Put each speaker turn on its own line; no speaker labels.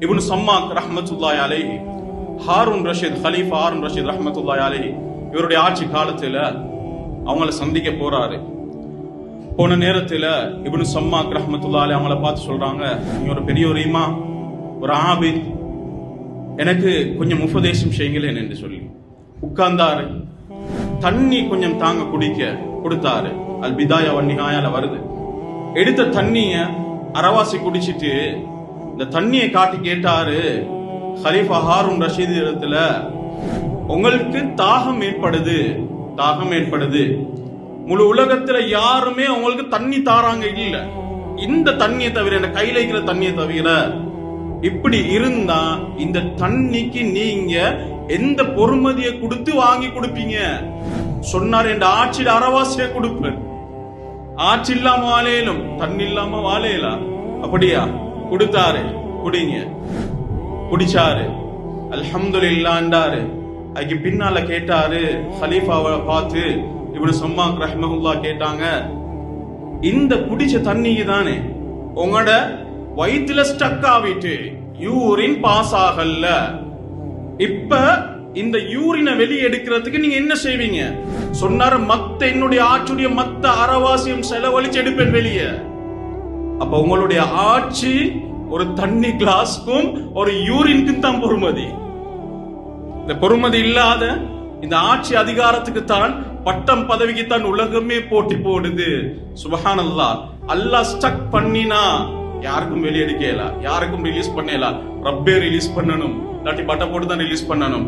இப்னு சம்மாக் ரஹமத்துல்லாய் அலேஹி ஹாரூன் ரஷீத் ஹலீஃப் ஹாரூன் ரஷீத் ரஹமத்துல்லாய் அலேஹி இவருடைய ஆட்சி காலத்தில் அவங்கள சந்திக்க போறாரு. போன நேரத்தில் இப்னு சம்மாக் ரஹமத்துல்லா அலே அவங்கள பார்த்து சொல்றாங்க நீ ஒரு பெரிய ஒரு இமா ஒரு ஆபித். எனக்கு கொஞ்சம் உபதேசம் செய்யுங்களேன் என்று சொல்லி. உட்கார்ந்தாரு. தண்ணி கொஞ்சம் தாங்க குடிக்க கொடுத்தாரு. அல் பிதாயா வன்னிகாயால வருது. எடுத்த தண்ணிய அரவாசி குடிச்சிட்டு இந்த தண்ணியை காட்டி கேட்டாரு ஹலீஃபா ஹாரூன் ரஷீது இடத்துல உங்களுக்கு தாகம் ஏற்படுது தாகம் ஏற்படுது. முழு உலகத்துல யாருமே உங்களுக்கு தண்ணி தாராங்க இல்ல. இந்த தண்ணியை தவிர இந்த கையில இருக்கிற தண்ணியை தவிர இப்படி இருந்தா இந்த தண்ணிக்கு நீங்க எந்த பொறுமதியை கொடுத்து வாங்கி கொடுப்பீங்க? சொன்னார் என் ஆட்சியில் அறவாசிய கொடுப்பேன். ஆட்சி இல்லாம வாழையிலும் தண்ணி இல்லாம வாழையிலா அப்படியா? கொடுத்தாரு குடிங்க. குடிச்சாரு. அல்ஹம்துலில்லாண்டாரு அதுக்கு பின்னால கேட்டாரு ஹலீஃபாவை பார்த்து இவனு சம்மா ரஹ்மஹுல்லா கேட்டாங்க இந்த குடிச்ச தண்ணிக்கு தானே உங்களோட வயிற்றுல ஸ்டக் ஆகிட்டு யூரின் பாஸ் ஆகல. இப்ப இந்த யூரினை வெளியே எடுக்கிறதுக்கு நீங்க என்ன செய்வீங்க? சொன்னாரு மத்த என்னுடைய ஆற்றுடைய மத்த அறவாசியம் செலவழிச்சு எடுப்பேன் வெளியே. அப்ப உங்களுடைய ஆட்சி ஒரு தண்ணி கிளாஸ்க்கும் ஒரு யூரின்க்கும் தான் பொறுமதி. இந்த பொறுமதி இல்லாத இந்த ஆட்சி அதிகாரத்துக்கு தான் பட்டம் பதவிக்கு தான் உலகமே போட்டி போடுது. சுபஹானல்லா அல்லா ஸ்டக் பண்ணினா யாருக்கும் வெளியெடுக்கல யாருக்கும் ரிலீஸ் பண்ணல ரப்பே ரிலீஸ் பண்ணணும். இல்லாட்டி பட்டம் போட்டு தான் ரிலீஸ் பண்ணணும்.